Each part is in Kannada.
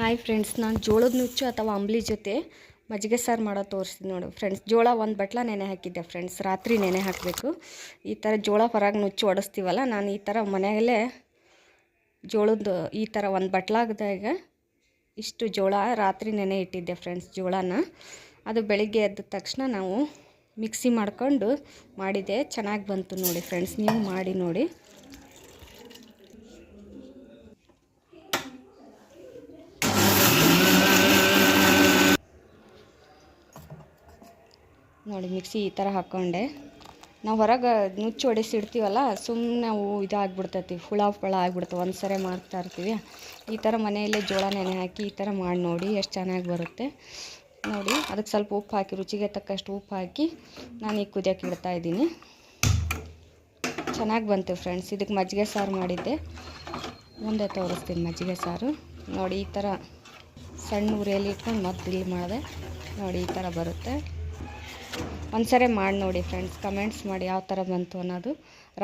ಹಾಯ್ ಫ್ರೆಂಡ್ಸ್ ನಾನು ಜೋಳದ ನುಚ್ಚು ಅಥವಾ ಅಂಬ್ಲಿ ಜೊತೆ ಮಜ್ಜಿಗೆ ಸಾರು ಮಾಡೋ ತೋರಿಸ್ತೀನಿ ನೋಡಿ. ಫ್ರೆಂಡ್ಸ್ ಜೋಳ ಒಂದು ಬಟ್ಲ ನೆನೆ ಹಾಕಿದ್ದೆ ಫ್ರೆಂಡ್ಸ್ ರಾತ್ರಿ ನೆನೆ ಹಾಕಬೇಕು. ಈ ಥರ ಜೋಳ ಹೊರಗೆ ನುಚ್ಚು ಒಡಿಸ್ತೀವಲ್ಲ, ನಾನು ಈ ಥರ ಮನೆಯಲ್ಲೇ ಜೋಳದ, ಈ ಥರ ಒಂದು ಬಟ್ಲಾಗದಾಗ ಇಷ್ಟು ಜೋಳ ರಾತ್ರಿ ನೆನೆ ಇಟ್ಟಿದ್ದೆ ಫ್ರೆಂಡ್ಸ್ ಜೋಳನ. ಅದು ಬೆಳಿಗ್ಗೆ ಎದ್ದ ತಕ್ಷಣ ನಾವು ಮಿಕ್ಸಿ ಮಾಡ್ಕೊಂಡು ಮಾಡಿದೆ. ಚೆನ್ನಾಗಿ ಬಂತು ನೋಡಿ ಫ್ರೆಂಡ್ಸ್ ನೀವು ಮಾಡಿ ನೋಡಿ. ನೋಡಿ, ಮಿಕ್ಸಿ ಈ ಥರ ಹಾಕ್ಕೊಂಡೆ. ನಾವು ಹೊರಗೆ ನುಚ್ಚು ಹೊಡೆಸಿಡ್ತೀವಲ್ಲ ಸುಮ್ಮನೆ ನಾವು ಇದಾಗ್ಬಿಡ್ತೈತಿ, ಹುಳ ಪಳ ಆಗ್ಬಿಡ್ತವೆ ಒಂದು ಸರಿ ಮಾಡ್ತಾ ಇರ್ತೀವಿ. ಈ ಥರ ಮನೆಯಲ್ಲೇ ಜೋಳ ನೆನೆ ಹಾಕಿ ಈ ಥರ ಮಾಡಿ ನೋಡಿ, ಎಷ್ಟು ಚೆನ್ನಾಗಿ ಬರುತ್ತೆ. ನೋಡಿ ಅದಕ್ಕೆ ಸ್ವಲ್ಪ ಉಪ್ಪು ಹಾಕಿ, ರುಚಿಗೆ ತಕ್ಕಷ್ಟು ಉಪ್ಪು ಹಾಕಿ ನಾನು ಈಗ ಕುದಿಯೋಕೆ ಇಡ್ತಾ ಇದ್ದೀನಿ. ಚೆನ್ನಾಗಿ ಬಂತು ಫ್ರೆಂಡ್ಸ್ ಇದಕ್ಕೆ ಮಜ್ಜಿಗೆ ಸಾರು ಮಾಡಿದ್ದೆ. ಮುಂದೆ ತೋರಿಸ್ತೀನಿ ಮಜ್ಜಿಗೆ ಸಾರು. ನೋಡಿ, ಈ ಥರ ಸಣ್ಣ ಉರಿಯಲ್ಲಿ ಇಟ್ಕೊಂಡು ಮತ್ತೆ ಇಲ್ಲಿ ಮಾಡಿದೆ. ನೋಡಿ, ಈ ಥರ ಬರುತ್ತೆ. ಒಂದ್ಸರಿ ಮಾಡಿ ನೋಡಿ ಫ್ರೆಂಡ್ಸ್ ಕಮೆಂಟ್ಸ್ ಮಾಡಿ ಯಾವ ಥರ ಬಂತು ಅನ್ನೋದು.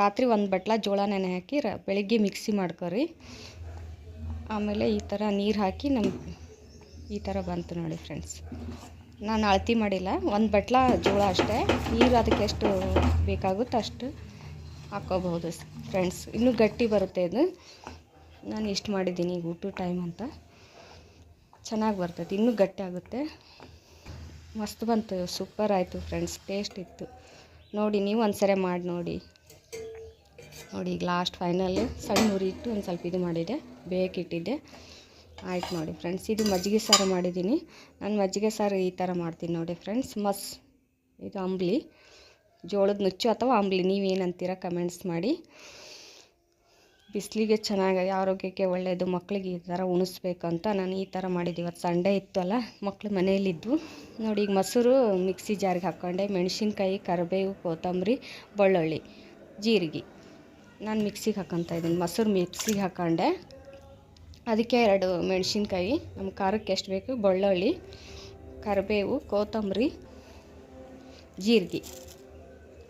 ರಾತ್ರಿ ಒಂದು ಬಟ್ಲ ಜೋಳ ನೆನೆ ಹಾಕಿ ರ ಬೆಳಿಗ್ಗೆ ಮಿಕ್ಸಿ ಮಾಡ್ಕೊರಿ. ಆಮೇಲೆ ಈ ಥರ ನೀರು ಹಾಕಿ ನಮ್ಗೆ ಈ ಥರ ಬಂತು ನೋಡಿ ಫ್ರೆಂಡ್ಸ್ ನಾನು ಅಳತಿ ಮಾಡಿಲ್ಲ, ಒಂದು ಬಟ್ಲ ಜೋಳ ಅಷ್ಟೇ. ನೀರು ಅದಕ್ಕೆ ಎಷ್ಟು ಬೇಕಾಗುತ್ತೋ ಅಷ್ಟು ಹಾಕ್ಕೋಬಹುದು ಫ್ರೆಂಡ್ಸ್ ಇನ್ನೂ ಗಟ್ಟಿ ಬರುತ್ತೆ ಇದು. ನಾನು ಇಷ್ಟು ಮಾಡಿದ್ದೀನಿ, ಈಗ ಟೈಮ್ ಅಂತ. ಚೆನ್ನಾಗಿ ಬರ್ತೈತೆ, ಇನ್ನೂ ಗಟ್ಟಿ ಆಗುತ್ತೆ. ಮಸ್ತ್ ಬಂತು ಸೂಪರ್ ಆಯಿತು ಫ್ರೆಂಡ್ಸ್ ಟೇಸ್ಟ್ ಇತ್ತು. ನೋಡಿ, ನೀವು ಒಂದ್ಸರಿ ಮಾಡಿ ನೋಡಿ. ನೋಡಿ, ಈಗ ಲಾಸ್ಟ್ ಫೈನಲ್ ಸಣ್ಣ ಉರಿ ಇಟ್ಟು ಒಂದು ಸ್ವಲ್ಪ ಇದು ಮಾಡಿದೆ, ಬೇಕಿಟ್ಟಿದ್ದೆ. ಆಯ್ತು ನೋಡಿ ಫ್ರೆಂಡ್ಸ್ ಇದು ಮಜ್ಜಿಗೆ ಸಾರು ಮಾಡಿದ್ದೀನಿ ನಾನು ಮಜ್ಜಿಗೆ ಸಾರು ಈ ಥರ ಮಾಡ್ತೀನಿ ನೋಡಿ ಫ್ರೆಂಡ್ಸ್ ಮಸ್, ಇದು ಅಂಬ್ಲಿ. ಜೋಳದ ನುಚ್ಚು ಅಥವಾ ಅಂಬ್ಲಿ ನೀವೇನಂತೀರ ಕಮೆಂಟ್ಸ್ ಮಾಡಿ. ಬಿಸಿಲಿಗೆ ಚೆನ್ನಾಗಿ ಆರೋಗ್ಯಕ್ಕೆ ಒಳ್ಳೆಯದು ಮಕ್ಕಳಿಗೆ ಈ ಥರ ಉಣಿಸ್ಬೇಕಂತ ನಾನು ಈ ಥರ ಮಾಡಿದ್ದು. ಇವತ್ತು ಸಂಡೇ ಇತ್ತು ಅಲ್ಲ ಮಕ್ಕಳು ಮನೆಯಲ್ಲಿದ್ದು. ನೋಡಿ ಈಗ ಮೊಸರು ಮಿಕ್ಸಿ ಜಾರಿಗೆ ಹಾಕ್ಕೊಂಡೆ. ಮೆಣಸಿನ್ಕಾಯಿ ಕರಿಬೇವು ಕೊತ್ತಂಬರಿ ಬೆಳ್ಳುಳ್ಳಿ ಜೀರಿಗೆ. ನಾನು ಮಿಕ್ಸಿಗೆ ಹಾಕ್ಕೊತ ಇದ್ದೀನಿ. ಮೊಸರು ಮಿಕ್ಸಿಗೆ ಹಾಕ್ಕೊಂಡೆ. ಅದಕ್ಕೆ ಎರಡು ಮೆಣಸಿನ್ಕಾಯಿ ನಮ್ಮ ಖಾರಕ್ಕೆ ಎಷ್ಟು ಬೇಕು? ಬೆಳ್ಳುಳ್ಳಿ ಕರಿಬೇವು ಕೊತ್ತಂಬರಿ ಜೀರಿಗೆ.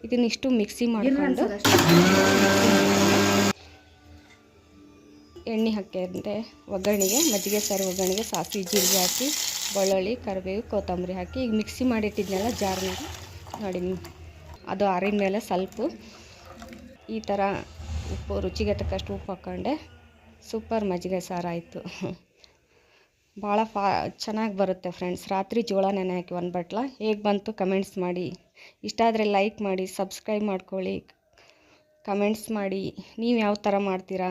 ಇದನ್ನಿಷ್ಟು ಮಿಕ್ಸಿ ಮಾಡಿಕೊಂಡು ಎಣ್ಣೆ ಹಾಕಿದ್ರೆ ಒಗ್ಗರಣೆಗೆ, ಮಜ್ಜಿಗೆ ಸಾರು ಒಗ್ಗರಣೆಗೆ ಸಾಸಿವೆ, ಜೀರಿಗೆ ಹಾಕಿ, ಬೆಳ್ಳುಳ್ಳಿ, ಕರಿಬೇವು, ಕೊತ್ತಂಬರಿ ಹಾಕಿ ಈಗ ಮಿಕ್ಸಿ ಮಾಡಿಟ್ಟಿದ್ನೆಲ್ಲ ಜಾರ್ನಾಗ. ನೋಡಿ ಅದು ಆರಿದ ಮೇಲೆ ಸ್ವಲ್ಪ ಈ ಥರ ಉಪ್ಪು, ರುಚಿಗೆ ತಕ್ಕಷ್ಟು ಉಪ್ಪು ಹಾಕ್ಕೊಂಡೆ. ಸೂಪರ್ ಮಜ್ಜಿಗೆ ಸಾರು ಆಯಿತು. ಭಾಳ ಫಾ ಚೆನ್ನಾಗಿ ಬರುತ್ತೆ ಫ್ರೆಂಡ್ಸ್ ರಾತ್ರಿ ಜೋಳ ನೆನೆ ಹಾಕಿ ಒಂದು ಬಟ್ಲ. ಹೇಗೆ ಬಂತು ಕಮೆಂಟ್ಸ್ ಮಾಡಿ. ಇಷ್ಟ ಆದರೆ ಲೈಕ್ ಮಾಡಿ ಸಬ್ಸ್ಕ್ರೈಬ್ ಮಾಡ್ಕೊಳ್ಳಿ. ಕಮೆಂಟ್ಸ್ ಮಾಡಿ. ನೀವು ಯಾವ ಥರ ಮಾಡ್ತೀರಾ?